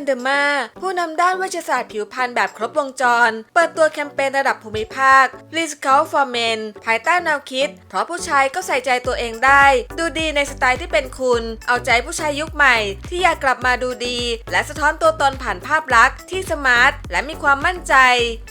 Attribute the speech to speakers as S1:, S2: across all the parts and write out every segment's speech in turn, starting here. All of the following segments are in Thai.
S1: นเดอร์มาผู้นำด้านเวชศาสตร์ผิวพรรณแบบครบวงจร เปิดตัวแคมเปญระดับภูมิภาค l i s c o u for Men ภายใต้แนวคิด เพราะผู้ชายก็ใส่ใจตัวเองได้ ดูดีในสไตล์ที่เป็นคุณ เอาใจผู้ชายยุคใหม่ ที่อยากกลับมาดูดี และสะท้อนตัวตนผ่านภาพลักษณ์ที่สมาร์ท และมีความมั่นใจ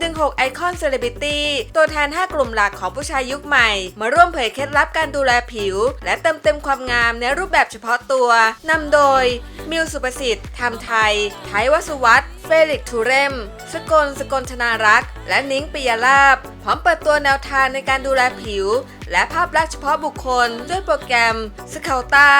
S1: ดึง 6 ไอคอนเซเลบริตี้ตัวแทน 5 กลุ่มหลักของผู้ชายยุคใหม่ มาร่วมเผยเคล็ดลับการดูแลผิว และเติมเต็มความงามในรูปแบบเฉพาะตัวนำโดยมิวสุประสิทธิ์ทำไทยไทวสุวัตเฟลิกทูเรม สกล สกลชนารักษ์ และนิ้งปิยลาบ พร้อมเปิดตัวแนวทางในการดูแลผิว และภาพลักษณ์เฉพาะบุคคล ด้วยโปรแกรมสเคาตา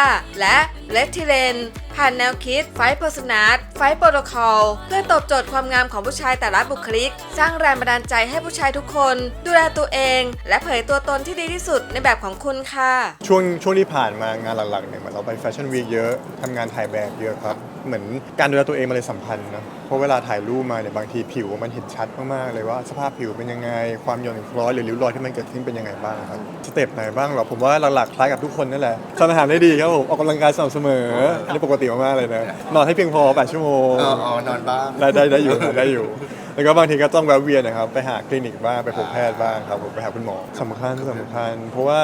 S1: และเลทิเลน ผ่านแนวคิดไฟโพสนาร์ไฟโปรโตคอลเพื่อตอบโจทย์ความงามของผู้ชายแต่ละบุคลิก สร้างแรงบันดาลใจให้ผู้ชายทุกคน ดูแลตัวเอง และเผยตัวตนที่ดีที่สุดในแบบของคุณค่ะ
S2: ช่วงช่วงที่ผ่านมางานหลักๆเนี่ยเหมือนเราไปแฟชั่นวีคเยอะทำงานถ่ายแบบเยอะครับ เหมือนการดูแลตัวเองมันเลยสำคัญนะเพราะเวลาถ่ายรูปมาเนี่ยบางทีผิวมันเห็นชัดมากๆเลยว่าสภาพผิวเป็นยังไง ความหย่อนคล้อยหรือริ้วรอยที่มันเกิดขึ้นเป็นยังไงบ้างครับสเต็ปไหนบ้างเหรอผมว่าหลักๆคล้ายกับทุกคนนั่นแหละทานอาหารได้ดีครับผมออกกำลังกายสม่ำเสมออันนี้ปกติมากๆเลยนะนอนให้เพียงพอ8ชั่วโมง
S3: เอออ๋อนอนบ้าง
S2: ได้ได้ได้อยู่ได้อยู่ แล้วก็บางทีก็ต้องแวะเวียนนะครับไปหาคลินิกบ้างไปพบแพทย์บ้างครับผมไปหาคุณหมอสำคัญสำคัญ เพราะว่า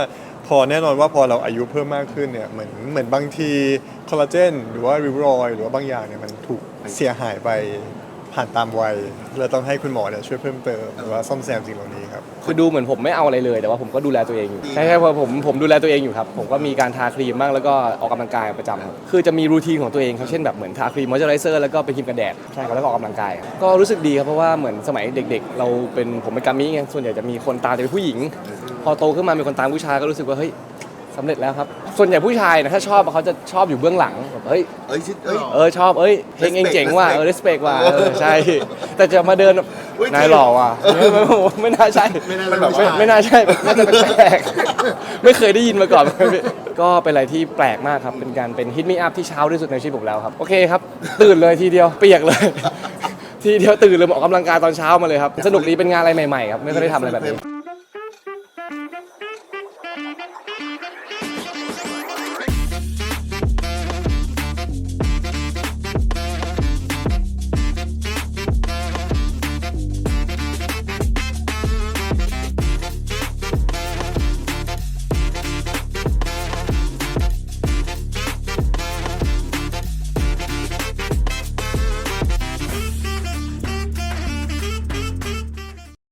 S2: พอแน่นอนว่าพอเราอายุเพิ่มมากขึ้นเนี่ยเหมือนเหมือนบางทีคอลลาเจนหรือว่าริ้วรอยหรือว่าบางอย่างเนี่ยมันถูกเสียหายไป ผ่านตามวัยเราต้องให้คุณหมอเนี่ยช่วยเพิ่มเติมหรือว่าซ่อมแซมสิ่งเหล่านี้ครับ
S4: คือดูเหมือนผมไม่เอาอะไรเลย แต่ว่าผมก็ดูแลตัวเองอยู่ใช่ใช่เพราะผมผมดูแลตัวเองอยู่ครับ ผมก็มีการทาครีมบ้างแล้วก็ออกกำลังกายประจำครับคือจะมีรูทีนของตัวเองครับเช่นแบบเหมือนทาครีมมอยเจอไรเซอร์แล้วก็ไปครีมกันแดดใช่ครับแล้วก็ออกกำลังกายครับก็รู้สึกดีครับเพราะว่าเหมือนสมัยเด็ก ๆ เราเป็นผมเป็นกามิไงส่วนใหญ่จะมีคนตามแต่เป็นผู้หญิง พอโตขึ้นมามีคนตามผู้ชายก็รู้สึกว่าเฮ้ย สำเร็จแล้วครับ ส่วนใหญ่ผู้ชายนะถ้าชอบเขาจะชอบอยู่เบื้องหลังแบบเฮ้ย
S3: เอ้ยชิดเอ้ย
S4: เออชอบเอ้ยเพลงเองเจ๋งว่ะเออ respect ว่ะเออใช่ แต่จะมาเดินแบบ
S3: อุ๊ย
S4: นายหล่อว่ะไม่ไม่ไม่น่าใช่
S3: ไม่น่า
S4: มัน
S3: เป็น
S4: แบบไม่
S3: ผู้ชาย
S4: ไม่น่าใช่น่าจะแปลกๆไม่เคยได้ยินมาก่อน ก็เป็นอะไรที่แปลกมากครับ เป็นการเป็นฮิตมีอัพที่เช้าที่สุดในชีวิตผมแล้วครับ โอเคครับ ตื่นเลยทีเดียวเปียกเลย ทีเดียวตื่นเลยมาออกกำลังกายตอนเช้ามาเลยครับ สนุกดีเป็นงานอะไรใหม่ๆครับ ไม่เคยได้ทำอะไรแบบนี้